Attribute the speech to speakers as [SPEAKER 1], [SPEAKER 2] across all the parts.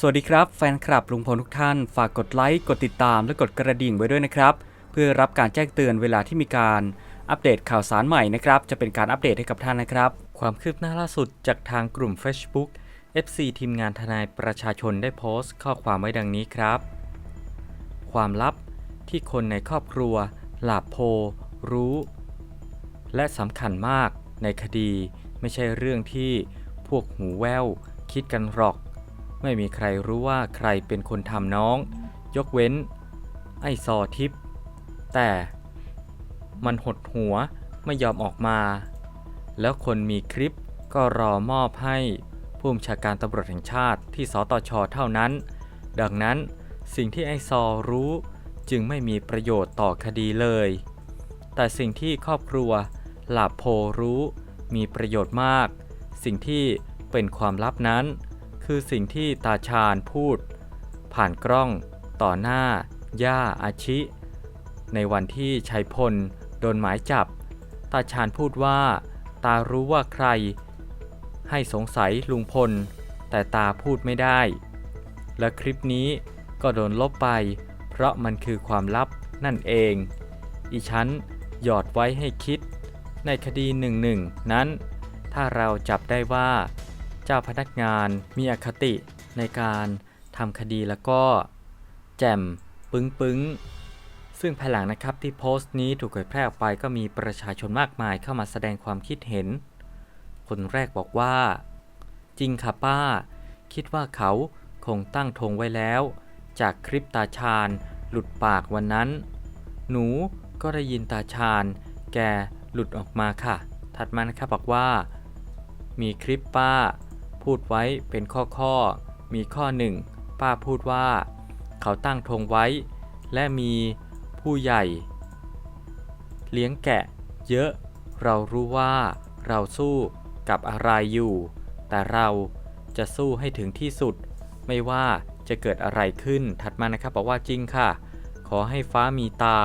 [SPEAKER 1] สวัสดีครับแฟนคลับลุงพลทุกท่าน ฝากกดไลค์ กดติดตามและกดกระดิ่งไว้ด้วยนะครับ เพื่อรับการแจ้งเตือนเวลาที่มีการอัปเดตข่าวสารใหม่นะครับ จะเป็นการอัปเดตให้กับท่านนะครับ ความคืบหน้าล่าสุดจากทางกลุ่ม Facebook FC ทีมงานทนายประชาชนได้โพสต์ ข้อความไว้ดังนี้ครับ ความลับที่คนในครอบครัว หลาบโพ รู้ และสำคัญมากในคดี ไม่ใช่เรื่องที่พวกหูแววคิดกันหรอก ไม่มีใครรู้ว่าใครเป็นคนทำน้อง ยกเว้น ไอซอทิพย์แต่มันหดหัวไม่ยอมออกมา แล้วคนมีคลิปก็รอมอบให้ผู้บัญชาการตำรวจแห่งชาติที่สตชเท่านั้น ดังนั้นสิ่งที่ไอซอรู้จึงไม่มีประโยชน์ต่อคดีเลย แต่สิ่งที่ครอบครัวหลาบโพรู้มีประโยชน์มาก สิ่งที่เป็นความลับนั้น คือสิ่งที่ตาชาญพูด ผ่านกล้องต่อหน้า ย่าอาชิ ในวันที่ชัยพลโดนหมายจับ ตาชาญพูดว่า ตารู้ว่าใคร ให้สงสัยลุงพล แต่ตาพูดไม่ได้ และคลิปนี้ก็โดนลบไป เพราะมันคือความลับนั่นเอง อีฉันหยอดไว้ให้คิด ในคดีหนึ่งหนึ่งนั้น ถ้าเราจับได้ว่า เจ้าพนักงานมีอคติในการทำคดีแล้วก็ แจ่มปึ้งปึ้งซึ่งภายหลังนะครับที่โพสต์นี้ถูกเผยแพร่ออกไปก็มีประชาชนมากมายเข้ามาแสดงความคิดเห็น คนแรกบอกว่า จริงค่ะป้า คิดว่าเขาคงตั้งธงไว้แล้ว จากคลิปตาชาญหลุดปากวันนั้น หนูก็ได้ยินตาชาญแกหลุดออกมาค่ะ ถัดมานะครับบอกว่า มีคลิปป้า พูดไว้เป็นข้อข้อๆ มีข้อหนึ่งป้าพูดว่า เขาตั้งธงไว้ และมีผู้ใหญ่ เลี้ยงแกะ เยอะ เรารู้ว่า เราสู้กับอะไรอยู่ แต่เราจะสู้ให้ถึงที่สุด ไม่ว่าจะเกิดอะไรขึ้นถัดมานะครับบอกว่าจริงค่ะ ขอให้ฟ้ามีตา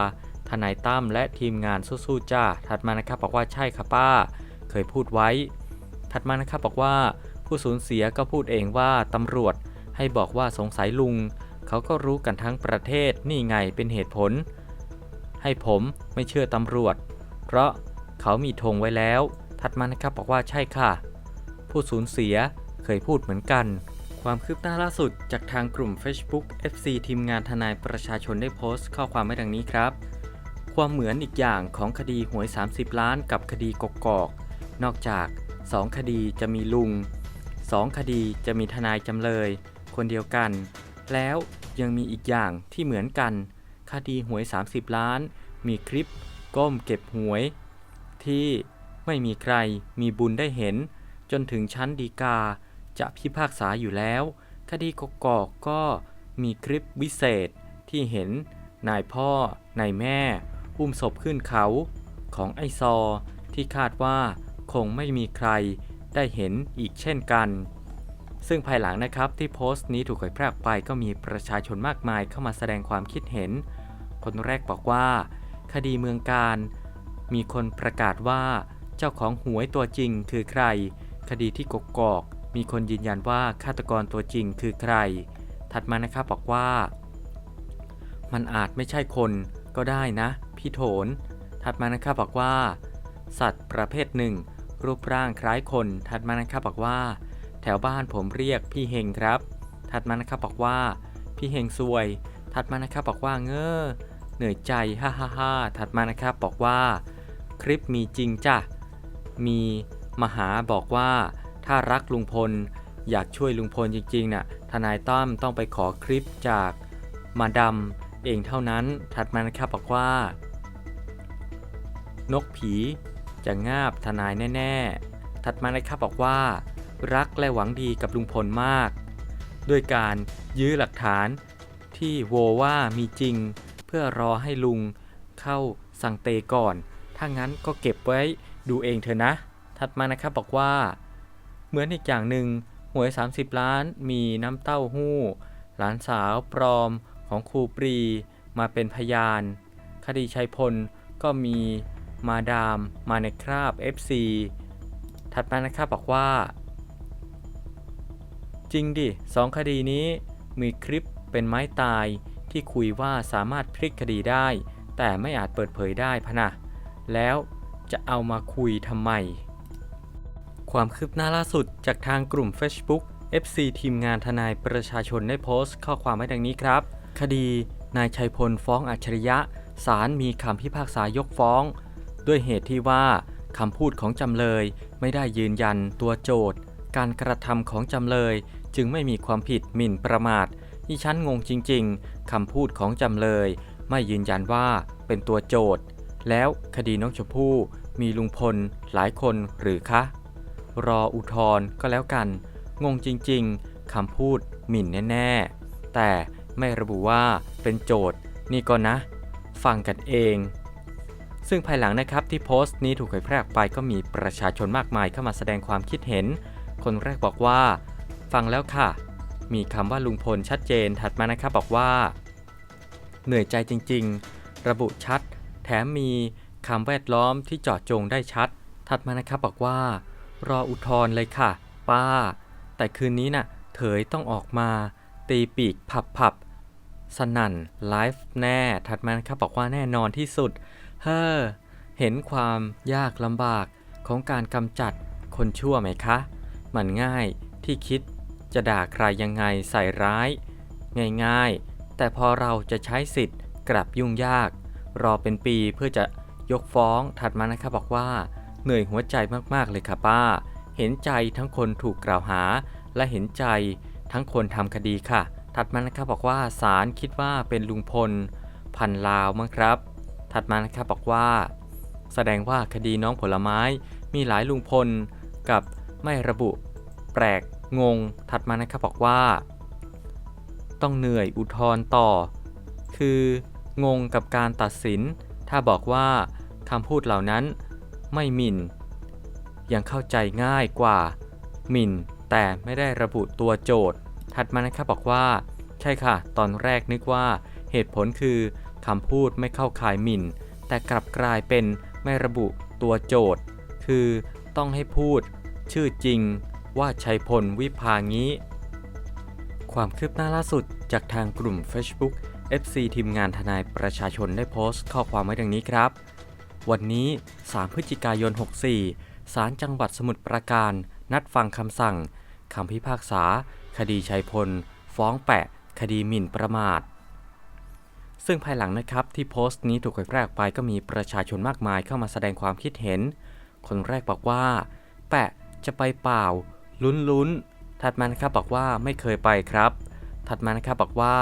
[SPEAKER 1] ทนายตั้มและทีมงานสู้ๆจ้าถัดมานะครับบอกว่าใช่ค่ะป้า เคยพูดไว้ ถัดมานะครับบอกว่า ผู้สูญเสียก็พูดเองว่าตำรวจให้บอกว่าสงสัยลุง เขาก็รู้กันทั้งประเทศนี่ไงเป็นเหตุผล ให้ผมไม่เชื่อตำรวจ เพราะเขามีธงไว้แล้ว ถัดมานะครับบอกว่าใช่ค่ะ ผู้สูญเสียเคยพูดเหมือนกัน ความคืบหน้าล่าสุดจากทางกลุ่ม Facebook FC ทีมงานทนายประชาชนได้โพสต์ ข้อความไว้ดังนี้ครับ ความเหมือนอีกอย่างของคดีหวย 30 ล้านกับคดีกกอก นอกจาก 2 คดีจะมีลุง 2 คดีจะมีทนายจำเลย คนเดียวกัน แล้วยังมีอีกอย่างที่เหมือนกัน คดีหวย 30 ล้าน มีคลิป ก้มเก็บหวย ที่ไม่มีใครมีบุญได้เห็น จนถึงชั้นดีกาจะพิพากษาอยู่แล้ว คดีกกอกก็มีคลิปวิเศษที่เห็นนายพ่อนายแม่ อุ้มศพขึ้นเขาของไอซอ ที่คาดว่าคงไม่มีใคร ได้เห็นอีกเช่นกัน ซึ่งภายหลังนะครับที่โพสต์นี้ถูกเผยแพร่ออกไปก็มีประชาชนมากมายเข้ามาแสดงความคิดเห็น คนแรกบอกว่า คดีเมืองการ มีคนประกาศว่าเจ้าของหวยตัวจริงคือใคร คดีที่กกอก มีคนยืนยันว่าฆาตกรตัวจริงคือใคร ถัดมานะครับบอกว่า มันอาจไม่ใช่คนก็ได้นะ พี่โถน ถัดมานะครับบอกว่า สัตว์ประเภทหนึ่ง รูปร่างคล้ายคน ถัดมานะครับบอกว่า แถวบ้านผมเรียกพี่เฮงครับ ถัดมานะครับบอกว่า พี่เฮงซวย ถัดมานะครับบอกว่าเงอเหนื่อยใจฮ่าฮ่าฮ่าถัดมานะครับบอกว่า คลิปมีจริงจ้ะ มีมหาบอกว่า ถ้ารักลุงพล อยากช่วยลุงพลจริงๆน่ะทนายตั้มต้องไปขอคลิปจากมาดำเองเท่านั้น ถัดมานะครับบอกว่า นกผี จะงาบทนายแน่ ๆ ถัดมานะครับบอกว่า รักและหวังดีกับลุงพลมาก ด้วยการยื้อหลักฐานที่โวว่ามีจริง เพื่อรอให้ลุงเข้าสั่งเตก่อน ถ้างั้นก็เก็บไว้ดูเองเถอะนะ ถัดมานะครับบอกว่า เหมือนอีกอย่างหนึ่งหวย 30 ล้านมีน้ำเต้าหู้ หลานสาวปลอมของครูปรีมาเป็นพยาน คดีชัยพลก็มี มาดาม มาในคราบ FC ถัดมานะครับบอกว่า จริงดิสองคดีนี้มีคลิปเป็นไม้ตายที่คุยว่าสามารถพลิกคดีได้ แต่ไม่อาจเปิดเผยได้พะนะ แล้วจะเอามาคุยทำไม ความคืบหน้าล่าสุดจากทางกลุ่ม Facebook FC ทีมงานทนายประชาชนได้โพสต์ข้อความไว้ดังนี้ครับ คดี นายชัยพลฟ้องอัจฉริยะศาลมีคำพิพากษายกฟ้อง ด้วยเหตุที่ว่าคำพูดของจำเลยไม่ได้ยืนยันตัวโจทย์ การกระทำของจำเลย จึงไม่มีความผิดหมิ่นประมาทที่ฉันงงจริง ๆคำพูดของจำเลย ไม่ยืนยันว่าเป็นตัวโจทย์ แล้วคดีน้องชมพู่มีลุงพลหลายคนหรือคะ รออุทธรณ์ก็แล้วกัน งงจริง ๆคำพูดหมิ่นแน่ ๆ แต่ไม่ระบุว่าเป็นโจทย์นี่ก็นะ ฟังกันเอง ซึ่งภายหลังนะครับที่โพสต์นี้ถูกเผยแพร่ออกไปก็มีประชาชนมากมายเข้ามาแสดงความคิดเห็น คนแรกบอกว่า ฟังแล้วค่ะ มีคำว่าลุงพลชัดเจนถัดมานะครับบอกว่า เหนื่อยใจจริง ๆ ระบุชัด แถมมีคำแวดล้อมที่จาะจงได้ชัด ถัดมานะครับบอกว่า รออุทธร์เลยค่ะ ป้า แต่คืนนี้น่ะเถยต้องออกมา ตีปีกผับผับสนั่นไลฟ์แน่ ถัดมานะครับบอกว่าแน่นอนที่สุด เฮ้อ เห็นความยากลำบากของการกำจัดคนชั่วไหมคะ มันง่ายที่คิดจะด่าใครยังไงใส่ร้าย ง่ายๆ แต่พอเราจะใช้สิทธิ์กลับยุ่งยาก รอเป็นปีเพื่อจะยกฟ้องถัดมานะครับบอกว่า เหนื่อยหัวใจมากๆเลยค่ะป้า เห็นใจทั้งคนถูกกล่าวหา และเห็นใจทั้งคนทำคดีค่ะ ถัดมานะครับบอกว่าศาลคิดว่าเป็นลุงพล พันลาวมั้งครับ ถัดมานะครับบอกว่า แสดงว่าคดีน้องผลไม้มีหลายลุงพลกับไม่ระบุ แปลกงง ถัดมานะครับบอกว่า ต้องเหนื่อยอุทธรณ์ต่อ คืองงกับการตัดสิน ถ้าบอกว่าคำพูดเหล่านั้นไม่หมิ่น ยังเข้าใจง่ายกว่า หมิ่น แต่ไม่ได้ระบุตัวโจทย์ ถัดมานะครับบอกว่า ใช่ค่ะ ตอนแรกนึกว่าเหตุผลคือ คำพูดไม่เข้าข่ายหมิ่น แต่กลับกลายเป็นไม่ระบุตัวโจทย์ คือต้องให้พูด ชื่อจริงว่าชัยพลวิภางี้ ความคืบหน้าล่าสุดจากทางกลุ่ม Facebook FC ทีมงานทนายประชาชนได้โพสต์ข้อความไว้ดังนี้ครับ วันนี้ 3 พฤศจิกายน 64 ศาลจังหวัดสมุทรปราการ นัดฟังคำสั่งคำพิพากษา คดีชัยพล ฟ้องแปะ คดีหมิ่นประมาท ซึ่งภายหลังนะครับที่โพสต์นี้ถูกเผยแพร่ออกไปก็มีประชาชนมากมายเข้ามาแสดงความคิดเห็น คนแรกบอกว่า แปะจะไปเปล่า ลุ้นลุ้นๆถัดมานะครับบอกว่าไม่เคยไปครับ ถัดมานะครับบอกว่า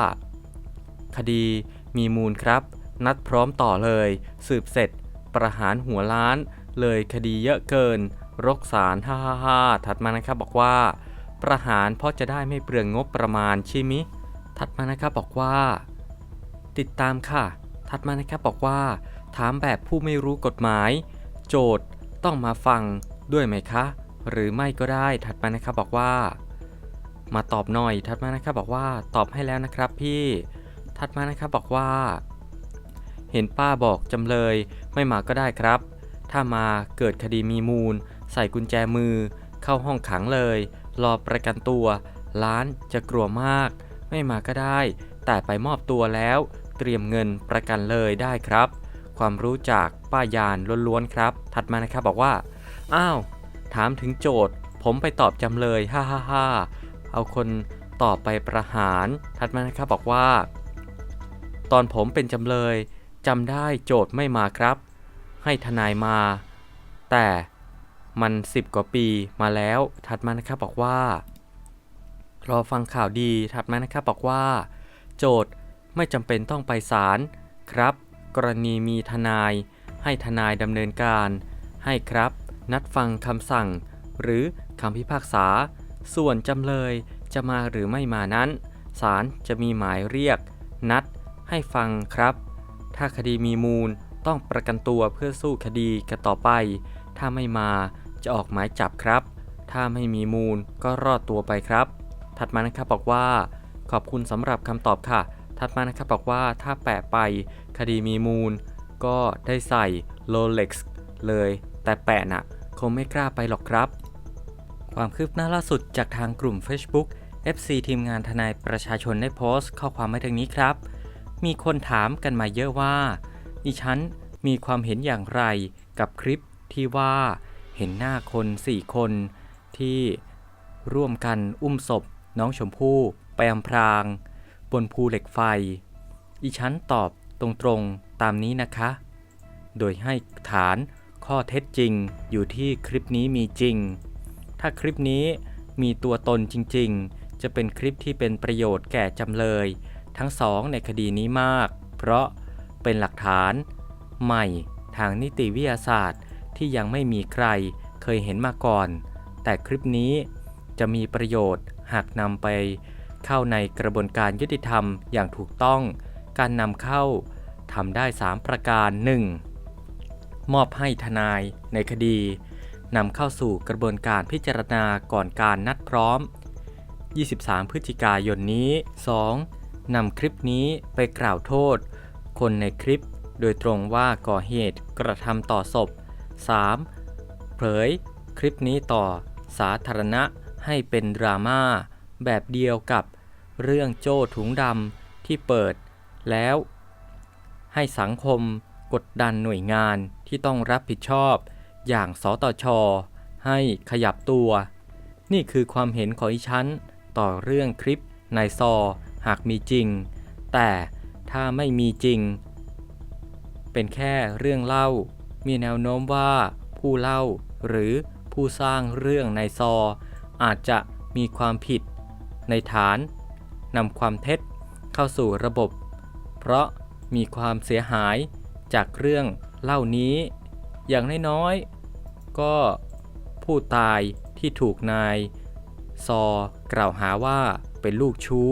[SPEAKER 1] คดีมีมูลครับ นัดพร้อมต่อเลย สืบเสร็จ ประหารหัวล้าน เลยคดีเยอะเกิน รกสารฮ่าฮ่าฮ่าถัดมานะครับบอกว่า ประหารเพราะจะได้ไม่เปลืองงบประมาณใช่มิถัดมานะครับบอกว่า ติดตามค่ะ ถัดมานะครับบอกว่า ถามแบบผู้ไม่รู้กฎหมาย โจทย์ต้องมาฟังด้วยไหมคะ หรือไม่ก็ได้ถัดมานะครับบอกว่า มาตอบหน่อย ถัดมานะครับบอกว่าตอบให้แล้วนะครับพี่ ถัดมานะครับบอกว่า เห็นป้าบอกจำเลย ไม่มาก็ได้ครับ ถ้ามาเกิดคดีมีมูล ใส่กุญแจมือ เข้าห้องขังเลย รอประกันตัวล้านจะกลัวมาก ไม่มาก็ได้ แต่ไปมอบตัวแล้ว เตรียมเงินประกันเลยได้ครับ ความรู้จากป้ายานล้วนๆครับ ถัดมานะครับบอกว่า อ้าว ถามถึงโจทย์ ผมไปตอบจำเลยฮ่าฮ่าฮ่าเอาคนตอบไปประหาร ถัดมานะครับบอกว่า ตอนผมเป็นจำเลยจำได้โจทย์ไม่มาครับ ให้ทนายมา แต่มัน10กว่าปีมาแล้ว ถัดมานะครับบอกว่า รอฟังข่าวดีถัดมานะครับบอกว่า โจทย์ ไม่จำเป็นต้องไปศาลครับ กรณีมีทนาย ให้ทนายดำเนินการ ให้ครับ นัดฟังคำสั่ง หรือคำพิพากษา ส่วนจำเลยจะมาหรือไม่มานั้นศาลจะมีหมายเรียก นัด ให้ฟังครับ ถ้าคดีมีมูลต้องประกันตัวเพื่อสู้คดีกันต่อไป ถ้าไม่มาจะออกหมายจับครับ ถ้าไม่มีมูลก็รอดตัวไปครับ ถัดมานะครับบอกว่า ขอบคุณสำหรับคำตอบค่ะ ถัดมานะครับบอกว่าถ้าแปะไปคดีมีมูล ก็ได้ใส่โ o เล็กซ์เลย แต่แปะน่ะคงไม่กล้าไปหรอกครับ ความคืบหน้าล่าสุดจากทางกลุ่ม Facebook FC ทีมงานทนายประชาชนได้โพสต์ข้อความไว้ดังนี้ครับ มีคนถามกันมาเยอะว่า ดิฉันมีความเห็นอย่างไรกับคลิปที่ว่าเห็นหน้าคน 4 คนที่ร่วมกันอุ้มศพน้องชมพู่ไปอำพราง บนภูเหล็กไฟดิฉันตอบตรงๆตามนี้นะคะ โดยให้ฐานข้อเท็จจริงอยู่ที่คลิปนี้มีจริง ถ้าคลิปนี้มีตัวตนจริงๆ จะเป็นคลิปที่เป็นประโยชน์แก่จำเลย ทั้งสองในคดีนี้มาก เพราะเป็นหลักฐาน ใหม่ทางนิติวิทยาศาสตร์ที่ยังไม่มีใครเคยเห็นมาก่อน แต่คลิปนี้จะมีประโยชน์หากนำไป เข้าในกระบวนการยุติธรรมอย่างถูกต้อง การนำเข้าทำได้ 3 ประการ 1. มอบให้ทนายในคดีนำเข้าสู่กระบวนการพิจารณาก่อนการนัดพร้อม 23 พฤศจิกายนนี้ 2. นำคลิปนี้ไปกล่าวโทษ คนในคลิปโดยตรงว่าก่อเหตุกระทำต่อศพ 3. เผยคลิปนี้ต่อสาธารณะให้เป็นดราม่าแบบเดียวกับ เรื่องโจ้ถุงดำที่เปิดแล้ว ให้สังคมกดดันหน่วยงานที่ต้องรับผิดชอบอย่างสตช ให้ขยับตัว นี่คือความเห็นของอีฉันต่อเรื่องคลิปนายซอหากมีจริง แต่ถ้าไม่มีจริง เป็นแค่เรื่องเล่า มีแนวโน้มว่าผู้เล่าหรือผู้สร้างเรื่องนายซอ อาจจะมีความผิดในฐาน นำความเท็จเข้าสู่ระบบ เพราะมีความเสียหายจากเรื่องเล่านี้ อย่างน้อยๆก็ผู้ตายที่ถูกนาย ซอกล่าวหาว่าเป็นลูกชู้